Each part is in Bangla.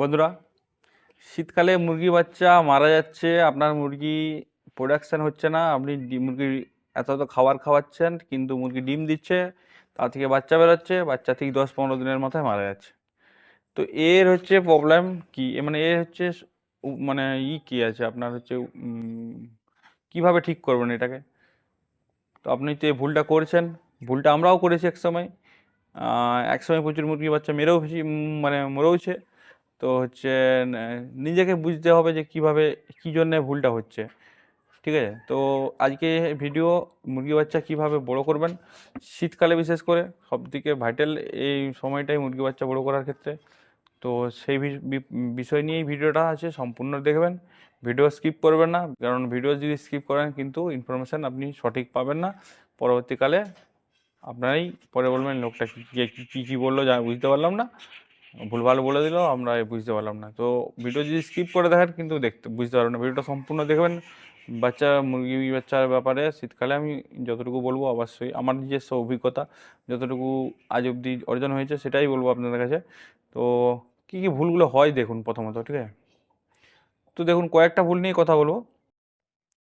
বন্ধুরা, শীতকালে মুরগি বাচ্চা মারা যাচ্ছে, আপনার মুরগি প্রোডাকশান হচ্ছে না, আপনি ডি- মুরগি এত এত খাবার খাওয়াচ্ছেন, কিন্তু মুরগি ডিম দিচ্ছে তা থেকে বাচ্চা বেরোচ্ছে, বাচ্চা থেকে দশ পনেরো দিনের মাথায় মারা যাচ্ছে। তো এর হচ্ছে প্রবলেম কি? মানে এর হচ্ছে মানে ই কি আছে? আপনার হচ্ছে কীভাবে ঠিক করবেন এটাকে? তো আপনি তো ভুলটা করছেন, ভুলটা আমরাও করেছি এক সময় এক সময় প্রচুর মুরগি বাচ্চা মেরেও মানে মরেওছে। তো হচ্ছে নিজেকে বুঝতে হবে যে কীভাবে, কী জন্যে ভুলটা হচ্ছে। ঠিক আছে? তো আজকে ভিডিও মুরগি বাচ্চা কীভাবে বড় করবেন, শীতকালে বিশেষ করে সবথেকে ভাইটাল এই সময়টাই মুরগি বাচ্চা বড় করার ক্ষেত্রে। তো সেই বিষয় নিয়েই ভিডিওটা আছে, সম্পূর্ণ দেখবেন। ভিডিও স্কিপ করবেন না, কারণ ভিডিও যদি স্কিপ করেন কিন্তু ইনফরমেশান আপনি সঠিক পাবেন না। পরবর্তীকালে আপনারাই পরে বলবেন লোকটা কী কী বলল, যা বুঝতে পারলাম না। ভুলভাল বলে দিল, আমরা বুঝতে পারলাম না। তো ভিডিও যদি স্কিপ করে দেখেন কিন্তু দেখতে, বুঝতে পারবেন না। ভিডিওটা সম্পূর্ণ দেখবেন, বাচ্চা, মুরগি বাচ্চার ব্যাপারে শীতকালে আমি যতটুকু বলব অবশ্যই, আমার নিজস্ব অভিজ্ঞতা যতটুকু আজ অবধি অর্জন হয়েছে সেটাই বলব আপনাদের কাছে। তো কী কী ভুলগুলো হয় দেখুন প্রথমত, ঠিক আছে? তো দেখুন কয়েকটা ভুল নিয়ে কথা বলব।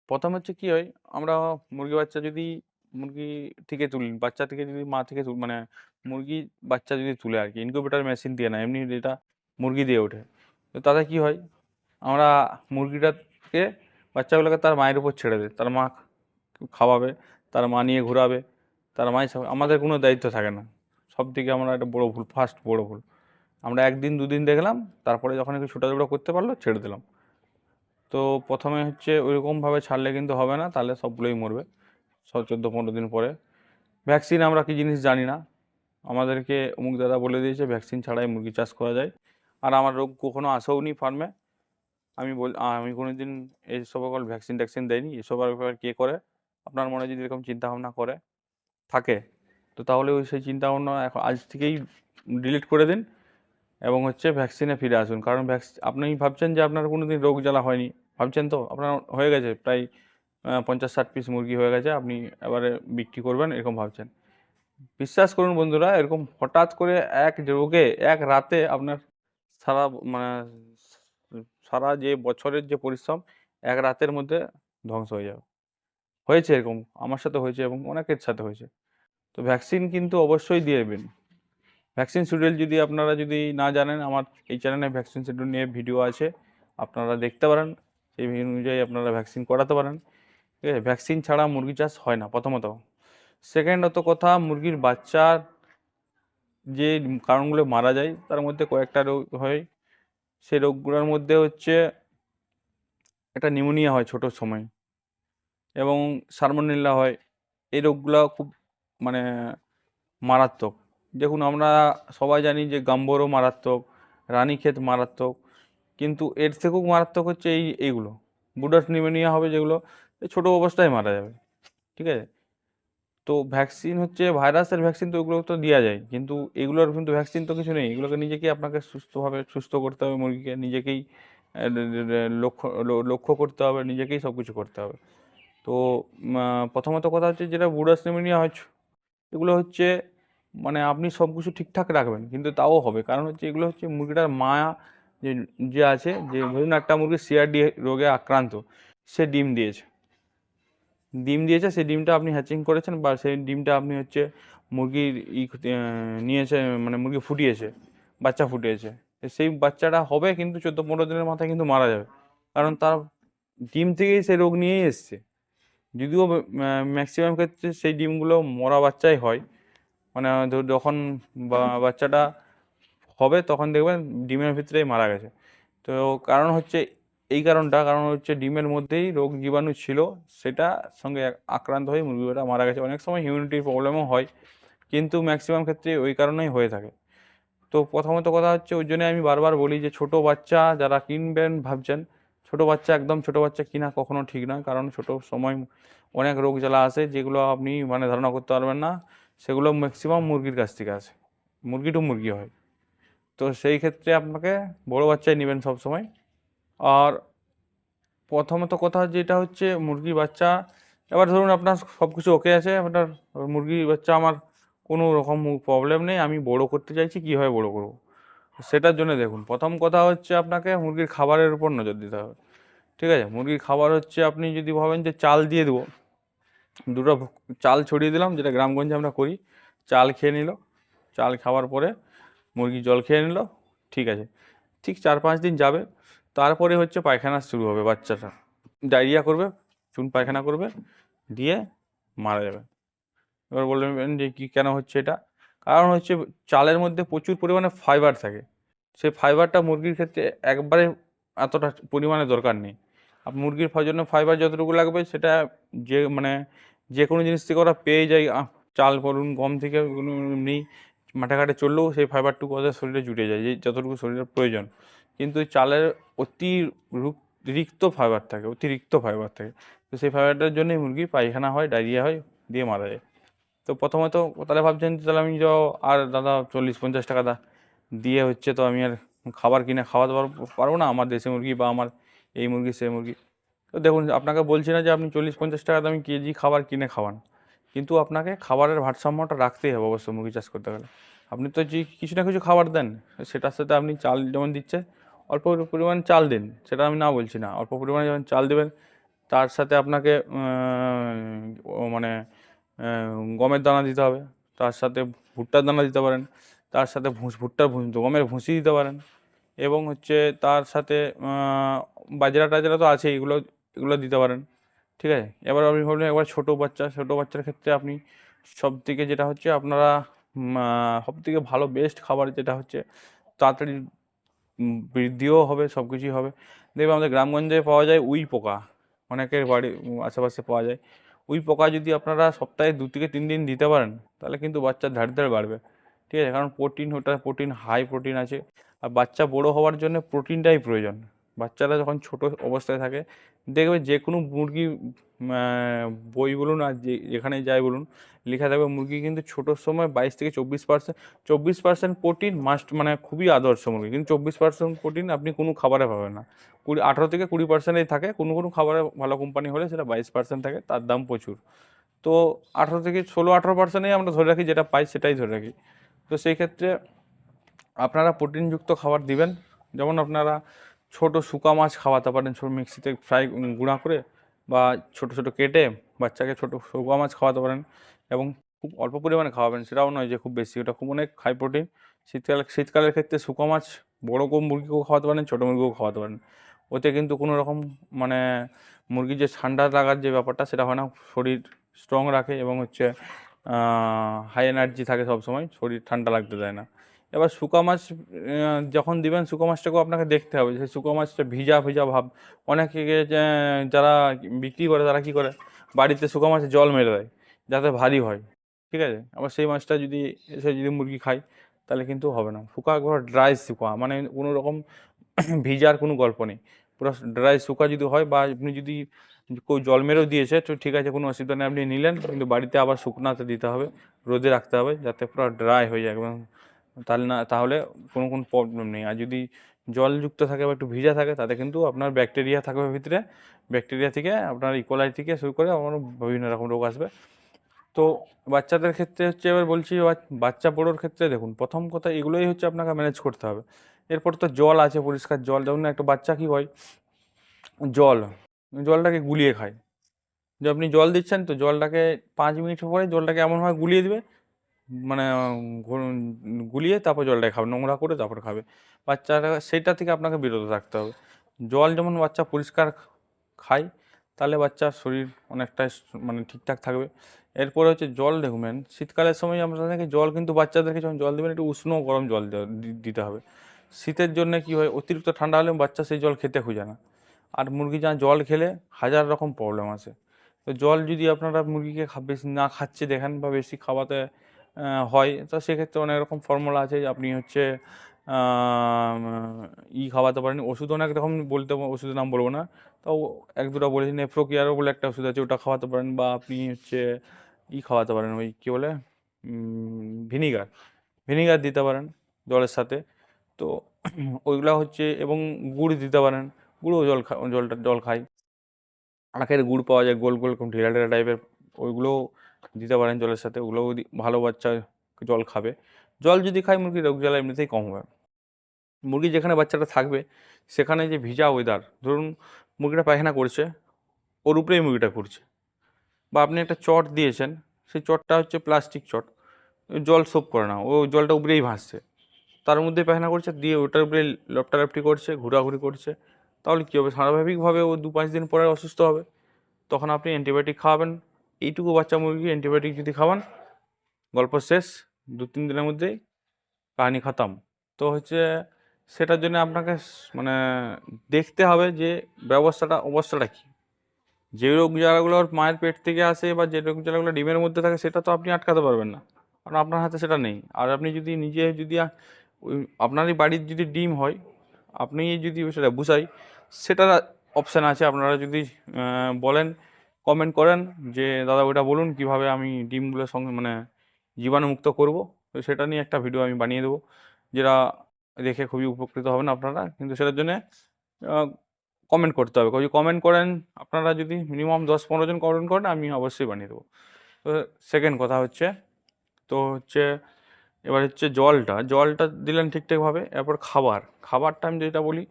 প্রথম হচ্ছে কি হয়, আমরা মুরগি বাচ্চা যদি মুরগি থেকে তুলি, বাচ্চা থেকে যদি মা থেকে মানে মুরগি বাচ্চা যদি তুলে আর কি ইনকিউবেটার মেশিন দিয়ে না, এমনি যেটা মুরগি দিয়ে ওঠে। তো তাতে কি হয়? আমরা মুরগিটাকে বাচ্চাগুলোকে তার মায়ের উপর ছেড়ে দেয়। তার মা খাওয়াবে, তার মা নিয়ে ঘোরাবে, তার মাই আমাদের কোনো দায়িত্ব থাকে না। সব থেকে আমরা একটা বড়ো ভুল ফার্স্ট বড়ো ভুল। আমরা একদিন, দুদিন দেখলাম, তারপরে যখন একটু ছোটাছুটা করতে পারল, ছেড়ে দিলাম। তো প্রথমে হচ্ছে ওইরকমভাবে ছাড়লে কিন্তু হবে না, তাহলে সবগুলোই মরবে। চোদ্দ, পনেরো দিন পরে। ভ্যাকসিন আমরা কি জিনিস জানি না। আমাদেরকে অমুক দাদা বলে দিয়েছে ভ্যাকসিন ছাড়াই মুরগি চাষ করা যায়। আর আমার রোগ কখনো আসেও নি ফার্মে আমি বল আমি কোনো দিন এই সকল ভ্যাকসিন ট্যাকসিন দেয়নি এসব ব্যাপার কে করে? আপনার মনে যদি এরকম চিন্তাভাবনা করে, থাকে, তো তাহলে ওই সেই চিন্তাভাবনা এখন আজ থেকেই ডিলিট করে দিন এবং হচ্ছে ভ্যাকসিনে ফিরে আসুন। কারণ ভ্যাকসিন আপনি ভাবছেন যে আপনার কোনো দিন রোগ জ্বালা হয়নি। ভাবছেন তো? আপনার হয়ে গেছে প্রায় পঞ্চাশ ষাট পিস মুরগি হয়ে গেছে, আপনি এবারে বিক্রি করবেন, এরকম ভাবছেন। বিশ্বাস করুন বন্ধুরা, এরকম হঠাৎ করে এক রোগে, এক রাতে আপনার সারা মানে সারা যে বছরের যে পরিশ্রম, এক রাতের মধ্যে ধ্বংস হয়ে যাবে। হয়েছে এরকম, আমার সাথে হয়েছে এবং অনেকের সাথে হয়েছে। তো ভ্যাকসিন কিন্তু অবশ্যই দিয়ে দেবেন। ভ্যাকসিন শিডিউল যদি আপনারা যদি না জানেন, আমার এই চ্যানেলে ভ্যাকসিন শিডিউল নিয়ে ভিডিও আছে, আপনারা দেখতে পারেন। সেই অনুযায়ী আপনারা ভ্যাকসিন করাতে পারেন। ঠিক আছে? ভ্যাকসিন ছাড়া মুরগি চাষ হয় না, প্রথমত। সেকেন্ডত কথা, মুরগির বাচ্চার যে কারণগুলো মারা যায়, তার মধ্যে কয়েকটা রোগ হয়। সেই রোগগুলোর মধ্যে হচ্ছে একটা নিউমোনিয়া হয় ছোটোর সময় এবং সালমোনেলা হয়। এই রোগগুলো খুব মানে মারাত্মক। দেখুন, আমরা সবাই জানি যে গাম্বরও মারাত্মক, রানীক্ষেত মারাত্মক, কিন্তু এর থেকেও মারাত্মক হচ্ছে এই, এইগুলো। বুডাস নিউমোনিয়া হবে যেগুলো ছোটো অবস্থায় মারা যাবে, ঠিক আছে? তো ভ্যাকসিন হচ্ছে ভাইরাসের ভ্যাকসিন তো ওগুলো তো দেওয়া যায়, কিন্তু এগুলোর কিন্তু ভ্যাকসিন তো কিছু নেই। এগুলোকে নিজেকেই আপনাকে সুস্থভাবে সুস্থ করতে হবে, মুরগিকে নিজেকেই লক্ষ্য লক্ষ্য করতে হবে, নিজেকেই সব কিছু করতে হবে। তো প্রথমত কথা হচ্ছে যেটা বুডাস নিউমোনিয়া হচ্ছে এগুলো হচ্ছে মানে আপনি সব কিছু ঠিকঠাক রাখবেন, কিন্তু তাও হবে। কারণ হচ্ছে এগুলো হচ্ছে মুরগিটার মা যে যে আছে, যে, ধরুন একটা মুরগি সিআরডি রোগে আক্রান্ত, সে ডিম দিয়েছে। ডিম দিয়েছে, সেই ডিমটা আপনি হ্যাচিং করেছেন বা সেই ডিমটা আপনি হচ্ছে মুরগির ই নিয়েছে মানে মুরগি ফুটিয়েছে, বাচ্চা ফুটিয়েছে। সেই বাচ্চাটা হবে কিন্তু চোদ্দ পনেরো দিনের মাথায় কিন্তু মারা যাবে। কারণ তার ডিম থেকেই সেই রোগ নিয়েই এসছে। যদিও ম্যাক্সিমাম ক্ষেত্রে সেই ডিমগুলো মরা বাচ্চাই হয়। মানে যখন বাচ্চাটা হবে তখন দেখবেন ডিমের ভিতরেই মারা গেছে। তো কারণ হচ্ছে এই কারণটা, কারণ হচ্ছে ডিমের মধ্যেই রোগ জীবাণু ছিল, সেটা সঙ্গে আক্রান্ত হয়ে মুরগিটা মারা গেছে। অনেক সময় হিউমিডিটির প্রবলেমও হয়, কিন্তু ম্যাক্সিমাম ক্ষেত্রে ওই কারণেই হয়ে থাকে। তো প্রথমত কথা হচ্ছে, ওই জন্য আমি বারবার বলি যে, ছোট বাচ্চা যারা কিনবেন ভাবছেন, ছোট বাচ্চা একদম ছোট বাচ্চা কিনা কখনো ঠিক নয়, কারণ ছোট সময় অনেক রোগ জ্বালা আসে, যেগুলো আপনি মানে ধারণা করতে পারবেন না, সেগুলো ম্যাক্সিমাম মুরগির কাছ থেকে আসে, মুরগি টু মুরগি হয়। তো সেই ক্ষেত্রে আপনাকে বড় বাচ্চাই নেবেন সব সময় আর প্রথমত কথা যেটা হচ্ছে মুরগি বাচ্চা, এবার ধরুন আপনার সব কিছু ওকে আছে, আপনার মুরগি বাচ্চা আমার কোনো রকম প্রবলেম নেই, আমি বড় করতে চাইছি, কীভাবে বড় করব? সেটার জন্য দেখুন, প্রথম কথা হচ্ছে আপনাকে মুরগির খাবারের উপর নজর দিতে হবে। ঠিক আছে? মুরগির খাবার হচ্ছে আপনি যদি ভাবেন যে চাল দিয়ে দেবো, দুটো চাল ছড়িয়ে দিলাম, যেটা গ্রামগঞ্জে আমরা করি, চাল খেয়ে নিল, চাল খাওয়ার পরে মুরগি জল খেয়ে নিল, ঠিক আছে? ঠিক চার পাঁচ দিন যাবে তারপরে হচ্ছে পায়খানা শুরু হবে বাচ্চাটা। ডায়রিয়া করবে, চুন পায়খানা করবে, দিয়ে মারা যাবে। এবার বলবেন যে কী কেন হচ্ছে এটা? কারণ হচ্ছে চালের মধ্যে প্রচুর পরিমাণে ফাইবার থাকে। সেই ফাইবারটা মুরগির ক্ষেত্রে একবারে এতটা পরিমাণে দরকার নেই। মুরগির জন্য ফাইবার যতটুকু লাগবে সেটা যে মানে যে কোনো জিনিস থেকে ওরা পেয়ে যায়। চাল বলুন, গম থেকে কোনো এমনি মাঠে ঘাটে চললেও সেই ফাইবারটুকু ওদের শরীরে জুটে যায়, যে যতটুকু শরীরের প্রয়োজন। কিন্তু চালের অতি রুক- রিক্ত ফাইবার থাকে, অতিরিক্ত ফাইবার থাকে। তো সেই ফাইবারটার জন্যই মুরগি পায়খানা হয়, ডায়রিয়া হয়, দিয়ে মারা যায়। তো প্রথমত তাহলে ভাবছেন তাহলে আমি যাও আর দাদা চল্লিশ পঞ্চাশ টাকা দা দিয়ে হচ্ছে তো আমি আর খাবার কিনে খাওয়াতে পারব না আমার দেশি মুরগি বা আমার এই মুরগি, সেই মুরগি। তো দেখুন, আপনাকে বলছি না যে আপনি চল্লিশ পঞ্চাশ টাকা দামি কেজি খাবার কিনে খাওয়ান। কিন্তু আপনাকে খাবারের ভারসাম্যটা রাখতেই হবে অবশ্যই মুরগি চাষ করতে গেলে। আপনি তো যে কিছু না কিছু খাবার দেন, সেটার সাথে আপনি চাল যেমন দিচ্ছে অল্প পরিমাণ চাল দিন, সেটা আমি না বলছি না। অল্প পরিমাণে যেমন চাল দেবেন, তার সাথে আপনাকে মানে গমের দানা দিতে হবে, তার সাথে ভুট্টার দানা দিতে পারেন, তার সাথে ভুস, ভুট্টার গমের ভুসি দিতে পারেন। এবং হচ্ছে তার সাথে বাজরা টাজরা তো আছে এগুলো এগুলো দিতে পারেন, ঠিক আছে? এবার আপনি ভাবলেন, একবার ছোটো বাচ্চা, ছোটো বাচ্চার ক্ষেত্রে আপনি সব থেকে যেটা হচ্ছে, আপনারা সব থেকে ভালো বেস্ট খাবার যেটা হচ্ছে, তাড়াতাড়ি বৃদ্ধিও হবে সব কিছুই হবে। দেখবে আমাদের গ্রামগঞ্জে পাওয়া যায় উই পোকা। অনেকের বাড়ি আশেপাশে পাওয়া যায়। উই পোকা যদি আপনারা সপ্তাহে দু থেকে তিন দিন দিতে পারেন, তাহলে কিন্তু বাচ্চার ধার ধার বাড়বে। ঠিক আছে? কারণ প্রোটিন, ওটা প্রোটিন, হাই প্রোটিন আছে। আর বাচ্চা বড় হওয়ার জন্য প্রোটিনটাই প্রয়োজন। বাচ্চারা যখন ছোট অবস্থায় থাকে, দেখবে যে কোনো মুরগি বই বলুন আর যে, যেখানে যাই বলুন, লেখা থাকবে মুরগি কিন্তু ছোটোর সময় বাইশ থেকে চব্বিশ পার্সেন্ট চব্বিশ পার্সেন্ট প্রোটিন মাস্ট মানে খুবই আদর্শ মুরগি। কিন্তু চব্বিশ পার্সেন্ট প্রোটিন আপনি কোনো খাবারে পাবেন না। কুড়ি, আঠারো থেকে কুড়ি পার্সেন্টেই থাকে, কোনো কোনো খাবারে ভালো কোম্পানি হলে সেটা বাইশ পার্সেন্ট থাকে, তার দাম প্রচুর। তো আঠারো থেকে ষোলো, আঠারো পার্সেন্টেই আমরা ধরে রাখি, যেটা পাই সেটাই ধরে রাখি। তো সেই ক্ষেত্রে আপনারা প্রোটিনযুক্ত খাবার দিবেন। যেমন আপনারা ছোট শুকা মাছ খাওয়াতে পারেন, ছোট মিক্সিতে ফ্রাই গুঁড়া করে বা ছোট ছোট কেটে বাচ্চাকে ছোট শুকা মাছ খাওয়াতে পারেন এবং খুব অল্প পরিমাণে খাওয়াবেন। সেটাও নয় যে খুব বেশি, ওটা খুব অনেক হাই প্রোটিন শীতকাল, শীতকালের ক্ষেত্রে শুকা মাছ বড় মুরগিকেও খাওয়াতে পারেন, ছোটো মুরগিও খাওয়াতে পারেন। ওতে কিন্তু কোনো রকম মানে মুরগির যে ঠান্ডা লাগার যে ব্যাপারটা, সেটা হয় না। শরীর স্ট্রং রাখে এবং হচ্ছে হাই এনার্জি থাকে সবসময়, শরীর ঠান্ডা লাগতে দেয় না। এবার শুকা মাছ যখন দিবেন শুকা মাছটাকেও আপনাকে দেখতে হবে যে শুকা মাছটা ভিজা ভিজা ভাব। অনেকে যারা বিক্রি করে তারা কি করে? বাড়িতে শুকা মাছে জল মেরে দেয়, যাতে ভারী হয়। ঠিক আছে? আবার সেই মাছটা যদি এসে যদি মুরগি খায়, তাহলে কিন্তু হবে না। শুকা একবার ড্রাই শুকা মানে কোনো রকম ভিজার কোনো গল্প নেই। পুরো ড্রাই শুকা যদি হয় বা আপনি যদি কেউ জল মেরেও দিয়েছে, তো ঠিক আছে, কোনো অসুবিধা নেই, আপনি নিলেন। কিন্তু বাড়িতে আবার শুকনাতে দিতে হবে, রোদে রাখতে হবে, যাতে পুরো ড্রাই হয়ে যায়, একদম তাহলে না, তাহলে কোনো কোনো প্রবলেম নেই। আর যদি জলযুক্ত থাকে বা একটু ভিজা থাকে, তাতে কিন্তু আপনার ব্যাকটেরিয়া থাকবে ভিতরে। ব্যাকটেরিয়া থেকে আপনার ইকোলাই থেকে শুরু করে আমার বিভিন্ন রকম রোগ আসবে। তো বাচ্চাদের ক্ষেত্রে হচ্ছে এবার বলছি বাচ- বাচ্চা বড়োর ক্ষেত্রে দেখুন, প্রথম কথা এগুলোই হচ্ছে আপনাকে ম্যানেজ করতে হবে। এরপর তো জল আছে, পরিষ্কার জল। যেমন একটা বাচ্চা কি হয়, জল, জলটাকে গুলিয়ে খায়। যে আপনি জল দিচ্ছেন, তো জলটাকে পাঁচ মিনিট পরে জলটাকে এমনভাবে গুলিয়ে দিবে মানে গুলিয়ে তারপর জলটাকে খাবে, নোংরা করে তারপর খাবে। বাচ্চারা, সেটা থেকে আপনাকে বিরত থাকতে হবে। জল যেমন বাচ্চা পরিষ্কার খায়, তাহলে বাচ্চার শরীর অনেকটাই স- মানে ঠিকঠাক থাকবে। এরপরে হচ্ছে জল দেখবেন শীতকালের সময় দেখি জল কিন্তু বাচ্চাদেরকে যখন জল দেবেন, একটু উষ্ণ গরম জল দিতে হবে। শীতের জন্য কি হয়, অতিরিক্ত ঠান্ডা হলে বাচ্চা সেই জল খেতে খুঁজে না। আর মুরগি যা জল খেলে হাজার রকম প্রবলেম আছে। তো জল যদি আপনারা মুরগিকে বেশি না খাচ্ছে দেখেন বা বেশি খাওয়াতে হয়। তো সেক্ষেত্রে অনেক রকম ফর্মুলা আছে। আপনি হচ্ছে ই খাওয়াতে পারেন। ওষুধ অনেক রকম বলতে ওষুধের নাম বলব না। তাও এক দুটো বলেছি নেফ্রোকিয়ারও বলে একটা ওষুধ আছে, ওটা খাওয়াতে পারেন বা আপনি হচ্ছে ই খাওয়াতে পারেন, ওই কী বলে ভিনিগার ভিনিগার দিতে পারেন জলের সাথে। তো ওইগুলো হচ্ছে, এবং গুড় দিতে পারেন। গুঁড়ো জল খা জলটা জল খায় আখের গুড় পাওয়া যায়, গোল গোল ঢেলা ঢেলা টাইপের ওইগুলোও দিতে পারেন জলের সাথে। ওগুলোও ভালো বাচ্চা জল খাবে। জল যদি খায় মুরগির রোগ জ্বালা এমনিতেই কম হবে। মুরগি যেখানে বাচ্চাটা থাকবে, সেখানে যে ভিজা ওয়েদার ধরুন মুরগিটা পায়খানা করছে, ওর উপরেই মুরগিটা করছে বা আপনি একটা চট দিয়েছেন, সেই চটটা হচ্ছে প্লাস্টিক চট। জল সোপ করে না ও জলটা উপরেই ভাসছে। তার মধ্যে পায়খানা করছে, দিয়ে ওটার উপরে লপটালপটি করছে, ঘোরাঘুরি করছে। তাহলে কী হবে? স্বাভাবিকভাবে ও দু পাঁচ দিন পরে অসুস্থ হবে। তখন আপনি অ্যান্টিবায়োটিক খাওয়াবেন এইটুকু বাচ্চা মুরগি অ্যান্টিবায়োটিক যদি খাওয়ান, গল্প শেষ, দু তিন দিনের মধ্যেই কাহিনি খতম। তো হচ্ছে সেটার জন্য আপনাকে মানে দেখতে হবে যে ব্যবস্থাটা, অবস্থাটা কী। যে রোগ জ্বালাগুলো ওর মায়ের পেট থেকে আসে বা যে রোগ জ্বালাগুলো ডিমের মধ্যে থাকে, সেটা তো আপনি আটকাতে পারবেন না। কারণ আপনার হাতে সেটা নেই। আর আপনি যদি নিজে যদি আপনারই বাড়ির যদি ডিম হয় আপনি যদি সেটা বুঝাই, সেটার অপশান আছে। আপনারা যদি বলেন কমেন্ট করেন যে, দাদা ওটা বলুন কীভাবে আমি ডিমগুলোর সঙ্গে মানে জীবাণুমুক্ত করব? তো সেটা নিয়ে একটা ভিডিও আমি বানিয়ে দেবো, যেটা দেখে খুবই উপকৃত হবেন আপনারা। কিন্তু সেটার জন্যে কমেন্ট করতে হবে। যদি কমেন্ট করেন, আপনারা যদি মিনিমাম দশ পনেরো জন কমেন্ট করেন, আমি অবশ্যই বানিয়ে দেবো। তো সেকেন্ড কথা হচ্ছে, তো হচ্ছে, এবার হচ্ছে জলটা। জলটা দিলেন ঠিকঠাকভাবে। এরপর খাবার। খাবারটা আমি যেটা বলি,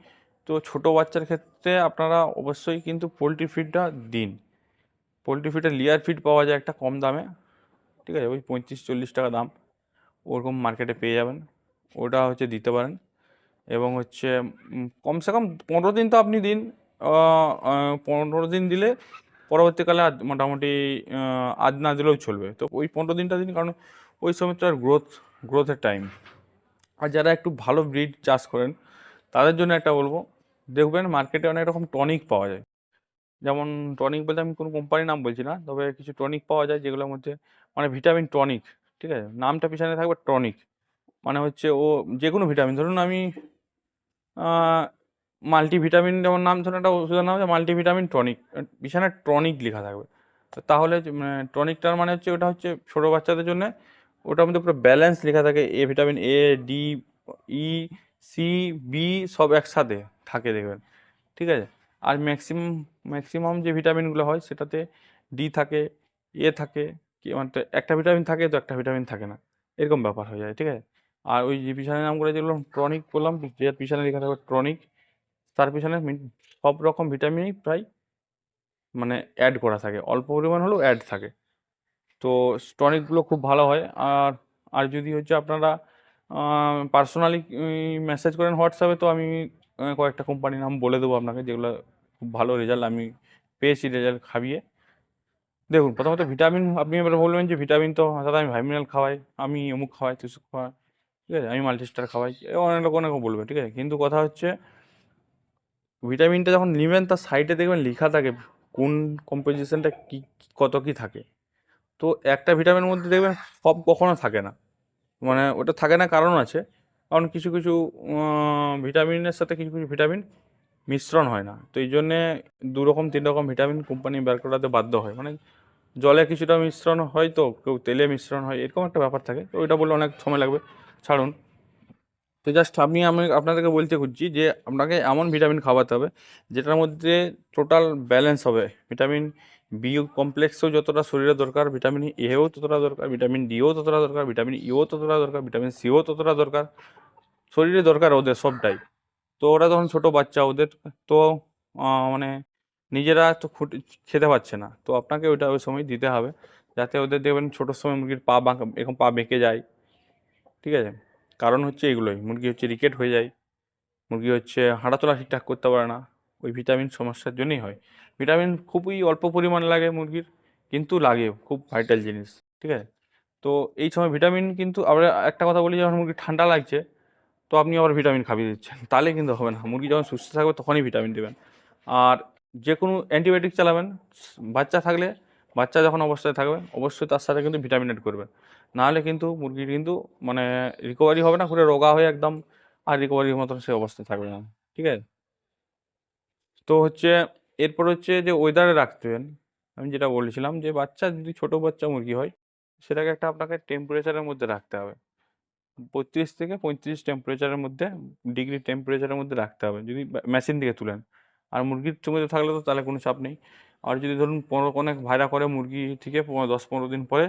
তো ছোটো বাচ্চার ক্ষেত্রে আপনারা অবশ্যই কিন্তু পোলট্রি ফিডটা দিন। পোলট্রি ফিডের লেয়ার ফিড পাওয়া যায় একটা কম দামে, ঠিক আছে? ওই পঁয়ত্রিশ, চল্লিশ টাকা দাম। ওরকম মার্কেটে পেয়ে যাবেন। ওটা হচ্ছে দিতে পারেন। এবং হচ্ছে কমসে কম পনেরো দিন তো আপনি দিন। পনেরো দিন দিলে পরবর্তীকালে আর মোটামুটি আজ না দিলেও চলবে। তো ওই পনেরো দিনটা দিন, কারণ ওই সময়টার গ্রোথ গ্রোথের টাইম আর যারা একটু ভালো ব্রিড চাষ করেন, তাদের জন্য একটা বলব, দেখবেন মার্কেটে অনেক রকম টনিক পাওয়া যায়। যেমন টনিক বলতে আমি কোনো কোম্পানির নাম বলছি না, তবে কিছু টনিক পাওয়া যায় যেগুলোর মধ্যে মানে ভিটামিন টনিক ঠিক আছে? নামটা পিছনে থাকবে টনিক মানে হচ্ছে ও যে কোনো ভিটামিন ধরুন আমি মাল্টিভিটামিন যেমন নাম ধরুন একটা ওষুধের নাম হচ্ছে মাল্টিভিটামিন টনিক পিছনে টনিক লেখা থাকবে। তাহলে মানে টনিকটার মানে হচ্ছে ওটা হচ্ছে ছোটো বাচ্চাদের জন্য ওটার মধ্যে পুরো ব্যালেন্স লেখা থাকে A vitamin A D E C B সব একসাথে থাকে দেখবেন, ঠিক আছে? আর ম্যাক্সিমাম ম্যাক্সিমাম যে ভিটামিনগুলো হয় সেটাতে ডি থাকে এ থাকে মানে একটা ভিটামিন থাকে তো একটা ভিটামিন থাকে না। এরকম ব্যাপার হয়ে যায়, ঠিক আছে? আর ওই যে পিছনে নামগুলো যেগুলো টনিক বললাম, যে পিছনে লেখা থাকবে টনিক তার পিছনে সব রকম ভিটামিনই প্রায় মানে অ্যাড করা থাকে। অল্প পরিমাণ হলেও অ্যাড থাকে। তো টনিকগুলো খুব ভালো হয়। আর আর যদি হচ্ছে আপনারা পার্সোনালি মেসেজ করেন হোয়াটসঅ্যাপে তো আমি কয়েকটা কোম্পানির নাম বলে দেবো আপনাকে, যেগুলো খুব ভালো রেজাল্ট আমি পেয়েছি রেজাল্ট খাইয়ে। দেখুন, প্রথমত ভিটামিন আপনি এবার বলবেন যে ভিটামিন তো দাদা আমি ভাইমিনাল খাওয়াই, আমি অমুক খাওয়াই তুসুক খাওয়াই, ঠিক আছে? আমি মাল্টিস্টার খাওয়াই অনেক লোক অনেক বলবে, ঠিক আছে? কিন্তু কথা হচ্ছে ভিটামিনটা যখন নেবেন, তার সাইডে দেখবেন লেখা থাকে কোন কম্পোজিশনটা কী, কত কী থাকে। তো একটা ভিটামিনের মধ্যে দেখবেন সব কখনো থাকে না। মানে ওটা থাকে না, কারণ আছে। কারণ কিছু কিছু ভিটামিনের সাথে কিছু কিছু ভিটামিন মিশ্রণ হয় না। তো এই জন্যে দু রকম তিন রকম ভিটামিন কোম্পানি বের করাতে বাধ্য হয়। মানে জলে কিছুটা মিশ্রণ হয় তো, কেউ তেলে মিশ্রণ হয়, এরকম একটা ব্যাপার থাকে। তো ওইটা বললে অনেক সময় লাগবে। ছাড়ুন। তো জাস্ট আমি আমি আপনাদেরকে বলতে খুঁজছি যে, আপনাকে এমন ভিটামিন খাওয়াতে হবে, যেটার মধ্যে টোটাল ব্যালেন্স হবে। ভিটামিন বি কমপ্লেক্সও যতটা শরীরে দরকার, ভিটামিন এও ততটা দরকার, ভিটামিন ডিও ততটা দরকার, ভিটামিন ইও ততটা দরকার, ভিটামিন সিও ততটা দরকার। শরীরে দরকার ওদের সবটাই। তো ওরা তখন ছোটো বাচ্চা, ওদের তো মানে নিজেরা তো খুঁটে, খেতে পারছে না। তো আপনাকে ওইটা ওই সময় দিতে হবে, যাতে ওদের দেখবেন ছোটোর সময় মুরগির পা বাঁকা, এরকম পা বেঁকে যায়। ঠিক আছে? কারণ হচ্ছে এগুলোই, মুরগি হচ্ছে রিকেট হয়ে যায়। মুরগি হচ্ছে হাঁটাচলা ঠিকঠাক করতে পারে না। ওই ভিটামিন সমস্যার জন্যই হয়। ভিটামিন খুবই অল্প পরিমাণ লাগে মুরগির, কিন্তু লাগে, খুব ভাইটাল জিনিস। ঠিক আছে? তো এই সময় ভিটামিন কিন্তু আবার একটা কথা বলি, যখন মুরগি ঠান্ডা লাগছে তো আপনি আবার ভিটামিন খাইয়ে দিচ্ছেন। তাহলে কিন্তু হবে না। মুরগি যখন সুস্থ থাকবে তখনই ভিটামিন দেবেন। আর যে কোনো অ্যান্টিবায়োটিক চালাবেন। বাচ্চা থাকলে বাচ্চা যখন অবস্থায় থাকবে, অবশ্যই তার সাথে কিন্তু ভিটামিন এড করবেন। নাহলে কিন্তু মুরগির কিন্তু মানে রিকভারি হবে না পুরো রোগা হয়ে একদম আর রিকভারির মতন সে অবস্থায় থাকবে না। ঠিক আছে? তো হচ্ছে এরপর হচ্ছে যে ওয়েদারে রাখতেন আমি যেটা বলেছিলাম যে বাচ্চা, যদি ছোট বাচ্চা মুরগি হয়, সেটাকে একটা আপনাকে টেম্পারেচারের মধ্যে রাখতে হবে। বত্রিশ থেকে পঁয়ত্রিশ টেম্পারেচারের মধ্যে ডিগ্রি টেম্পারেচারের মধ্যে রাখতে হবে। যদি মেশিন থেকে তুলেন। আর মুরগির মধ্যে থাকলে তো তাহলে কোনো চাপ নেই। আর যদি ধরুন পনেরো অনেক ভাইরা করে মুরগি থেকে দশ, পনেরো দিন পরে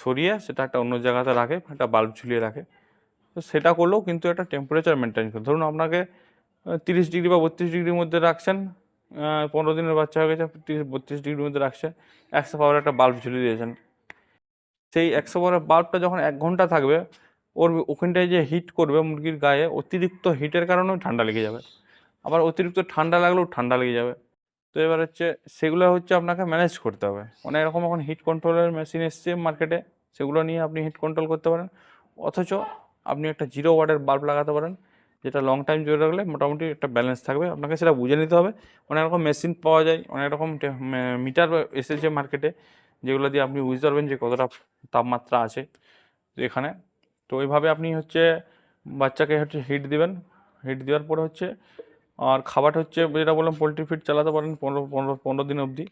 সরিয়ে সেটা একটা অন্য জায়গাতে রাখে, একটা বাল্ব ঝুলিয়ে রাখে। তো সেটা করলেও কিন্তু একটা টেম্পারেচার মেনটেন করে ধরুন আপনাকে তিরিশ ডিগ্রি বা বত্রিশ ডিগ্রির মধ্যে রাখছেন পনেরো দিনের বাচ্চা হয়ে গেছে, তিরিশ, বত্রিশ ডিগ্রির মধ্যে রাখছে, একশো পাওয়ার একটা বাল্ব ঝুলিয়ে দিয়েছেন। সেই একশো পাওয়ারের বাল্বটা যখন এক ঘণ্টা থাকবে ওর ওখানটায় যে হিট করবে মুরগির গায়ে, অতিরিক্ত হিটের কারণেও ঠান্ডা লেগে যাবে। আবার অতিরিক্ত ঠান্ডা লাগলেও ঠান্ডা লেগে যাবে। তো এবার হচ্ছে সেগুলো হচ্ছে আপনাকে ম্যানেজ করতে হবে। অনেক রকম এখন হিট কন্ট্রোলের মেশিন এসছে মার্কেটে সেগুলো নিয়ে আপনি হিট কন্ট্রোল করতে পারেন। অথচ আপনি একটা জিরো ওয়াটের বাল্ব লাগাতে পারেন, যেটা লং টাইম জুড়ে রাখলে মোটামুটি একটা ব্যালেন্স থাকবে। আপনাকে সেটা বুঝে নিতে হবে। অনেক রকম মেশিন পাওয়া যায়, অনেক রকম মিটার এসেছে মার্কেটে যেগুলো দিয়ে আপনি বুঝতে পারবেন যে কতটা তাপমাত্রা আছে। এখানে তো ওইভাবে আপনি হচ্ছে বাচ্চাকে হচ্ছে হিট দিবেন। হিট দেওয়ার পরে হচ্ছে আর খাবারটা হচ্ছে যেটা বললাম পোলট্রি ফিড চালাতে পারেন পনেরো পনেরো পনেরো দিন অবধি।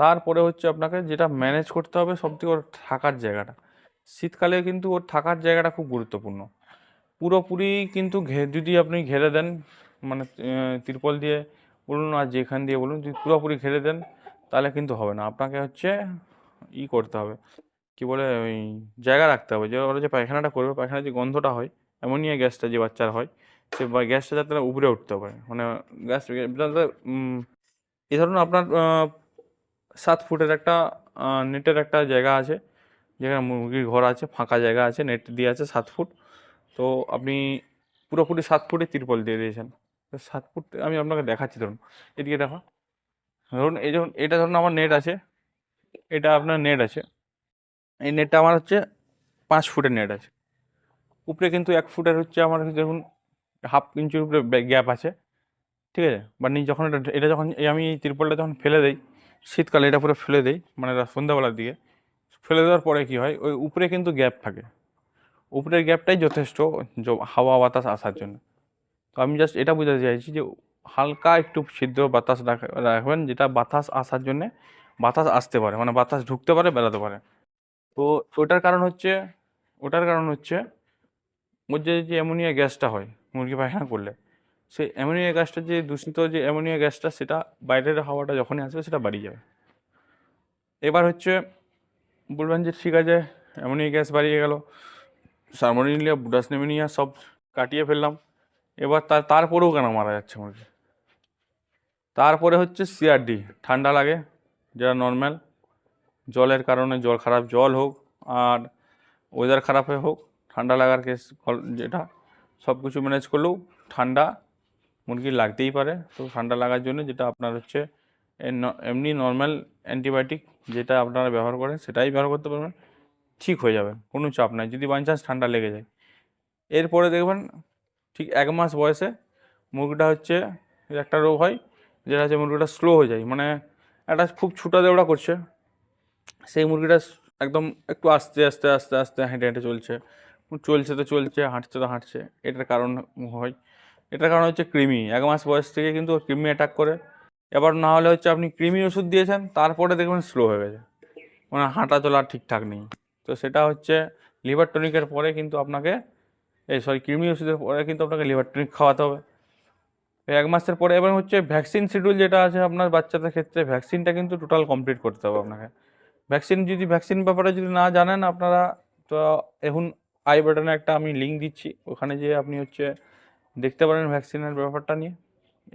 তারপরে হচ্ছে আপনাকে যেটা ম্যানেজ করতে হবে সব থেকে ওর থাকার জায়গাটা। শীতকালে কিন্তু ওর থাকার জায়গাটা খুব গুরুত্বপূর্ণ। পুরোপুরি কিন্তু ঘে, যদি আপনি ঘেরে দেন মানে তিরপল দিয়ে বলুন আর যেখান দিয়ে বলুন, যদি পুরোপুরি ঘেরে দেন, তাহলে কিন্তু হবে না। আপনাকে হচ্ছে ই করতে হবে। কি বলে ওই জায়গা রাখতে হবে। যে ওরা যে পায়খানাটা করবে পায়খানার যে গন্ধটা হয়, অ্যামোনিয়া গ্যাসটা যে বাচ্চার হয়, সে গ্যাসটা যাতে উপরে উঠতে পারে। মানে গ্যাস এই ধরুন আপনার সাত ফুটের একটা নেটের একটা জায়গা আছে, যেখানে মুরগির ঘর আছে, ফাঁকা জায়গা আছে, নেট দিয়ে আছে সাত ফুট। তো আপনি পুরোপুরি সাত ফুটে তিরপল দিয়ে দিয়েছেন। তো সাত ফুট, আমি আপনাকে দেখাচ্ছি, ধরুন। এদিকে দেখো। ধরুন, এই যখন এটা ধরুন আমার নেট আছে। এটা আপনার নেট আছে। এই নেটটা আমার হচ্ছে পাঁচ ফুটের নেট আছে। উপরে কিন্তু এক ফুটের হচ্ছে আমার দেখুন হাফ ইঞ্চির উপরে গ্যাপ আছে। ঠিক আছে? বা যখন এটা এটা যখন আমি এই তিরপলটা যখন ফেলে দেই, শীতকালে এটা পুরো ফেলে দেই মানে সন্ধ্যাবেলার দিকে, ফেলে দেওয়ার পরে কি হয়, ওই উপরে কিন্তু গ্যাপ থাকে। উপরের গ্যাপটাই যথেষ্ট হাওয়া বাতাস আসার জন্য। তো আমি জাস্ট এটা বোঝাতে চাইছি যে হালকা একটু ছিদ্র বাতাস রাখ- রাখবেন, যেটা বাতাস আসার জন্যে বাতাস আসতে পারে। মানে বাতাস ঢুকতে পারে, বেরোতে পারে। তো ওটার কারণ হচ্ছে, ওটার কারণ হচ্ছে ওর যে অ্যামোনিয়া গ্যাসটা হয়, মুরগি পায়খানা করলে, সেই অ্যামোনিয়া গ্যাসটা যে, দূষিত যে অ্যামোনিয়া গ্যাসটা, সেটা বাইরের হাওয়াটা যখনই আসবে, সেটা বাড়িয়ে যাবে। এবার হচ্ছে বলবেন যে, ঠিক আছে, অ্যামোনিয়া গ্যাস বাড়িয়ে গেল সার্মোনিলিয়া বুডাসনেমিনিয়া সব কাটিয়ে ফেললাম, এবার তার তারপরেও কেন মারা যাচ্ছে মুরগি? তারপরে হচ্ছে সিআরডি, ঠান্ডা লাগে যেটা নর্মাল জলের কারণে জল খারাপ জল হোক আর ওয়েদার খারাপে হোক, ঠান্ডা লাগার কেস যেটা সব কিছু ম্যানেজ করলেও ঠান্ডা মুরগির লাগতেই পারে। তো ঠান্ডা লাগার জন্য যেটা আপনার হচ্ছে এমনি নর্মাল অ্যান্টিবায়োটিক যেটা আপনারা ব্যবহার করেন, সেটাই ব্যবহার করতে পারবেন, ঠিক হয়ে যাবে, কোনো চাপ নাই। যদি বাই চান্স ঠান্ডা লেগে যায়। এরপরে দেখবেন, ঠিক এক মাস বয়সে মুরগিটা হচ্ছে, একটা রোগ হয়, যেটা হচ্ছে মুরগিটা স্লো হয়ে যায়। মানে একটা খুব ছুটা দেওড়া করছে সেই মুরগিটা একদম একটু আস্তে আস্তে আস্তে আস্তে হেঁটে হেঁটে চলছে। চলছে তো চলছে, হাঁটছে তো হাঁটছে। এটার কারণ হয়। এটার কারণ হচ্ছে কৃমি। এক মাস বয়স থেকে কিন্তু কৃমি অ্যাটাক করে। এবার না হলে হচ্ছে আপনি কৃমি ওষুধ দিয়েছেন, তারপরে দেখবেন স্লো হয়ে গেছে। মানে হাঁটা চলা ঠিকঠাক নেই। তো সেটা হচ্ছে লিভার টনিকের পরে কিন্তু আপনাকে, এই সরি কৃমি ওষুধের পরে কিন্তু আপনাকে লিভার টনিক খাওয়াতে হবে। এক মাসের পরে এবার হচ্ছে ভ্যাকসিন শিডিউল যেটা আছে আপনার বাচ্চাদের ক্ষেত্রে ভ্যাকসিনটা কিন্তু টোটাল কমপ্লিট করতে হবে আপনাকে। ভ্যাকসিন যদি ভ্যাকসিন ব্যাপারে যদি না জানেন আপনারা, তো এখন আই বাটনে একটা আমি লিঙ্ক দিচ্ছি। ওখানে যে আপনি হচ্ছে দেখতে পারেন ভ্যাকসিনের ব্যাপারটা নিয়ে।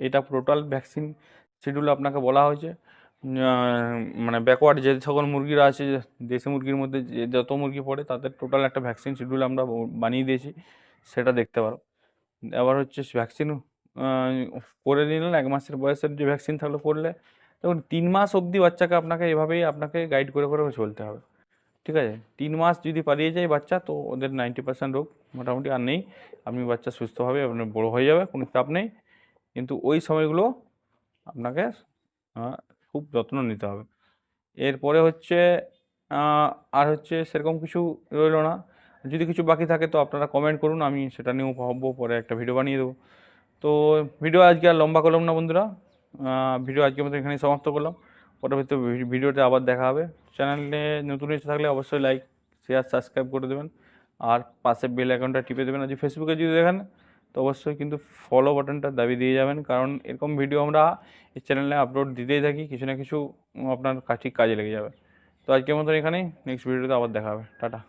এটা টোটাল ভ্যাকসিন শিডিউল আপনাকে বলা হয়েছে। মানে ব্যাকওয়ার্ড যে সকল মুরগিরা আছে দেশি মুরগির মধ্যে যে যত মুরগি পড়ে, তাদের টোটাল একটা ভ্যাকসিন শিডিউল আমরা বানিয়ে দিয়েছি। সেটা দেখতে পারো। আবার হচ্ছে ভ্যাকসিন করে নিলেন, এক মাসের বয়সের যে ভ্যাকসিন থাকলে, করলে দেখুন, তিন মাস অবধি বাচ্চাকে আপনাকে এভাবেই আপনাকে গাইড করে করে চলতে হবে। ঠিক আছে? তিন মাস যদি পালিয়ে যায় বাচ্চা, তো ওদের নাইনটি পার্সেন্ট রোগ মোটামুটি আর নেই। আপনি বাচ্চা সুস্থভাবে আপনার বড়ো হয়ে যাবে, কোনো চাপ নেই। কিন্তু ওই সময়গুলো আপনাকে খুব যত্ন নিতে হবে। এরপরে হচ্ছে আর হচ্ছে সেরকম কিছু রইল না। যদি কিছু বাকি থাকে, তো আপনারা কমেন্ট করুন, আমি সেটা নিয়েও ভাববো, পরে একটা ভিডিও বানিয়ে দেবো। তো ভিডিও আজকে আর লম্বা করলাম না বন্ধুরা। ভিডিও আজকের মতো এখানেই সমাপ্ত করলাম। পরবর্তী ভিডিওতে আবার দেখা হবে। চ্যানেলে নতুন এসে থাকলে অবশ্যই লাইক শেয়ার সাবস্ক্রাইব করে দেবেন। আর পাশে বেল অ্যাকাউন্টটা টিপে দেবেন। আর যদি ফেসবুকে যদি দেখেন, তো অবশ্যই কিন্তু ফলো বাটনটা দাবি দিয়ে যাবেন। কারণ এরকম ভিডিও আমরা এই চ্যানেলে আপলোড দিতেই থাকি, কিছু না কিছু আপনার ঠিক কাজে লেগে যাবে। তো আজকের মতন এখানেই। নেক্সট ভিডিওতে আবার দেখা হবে। টাটা।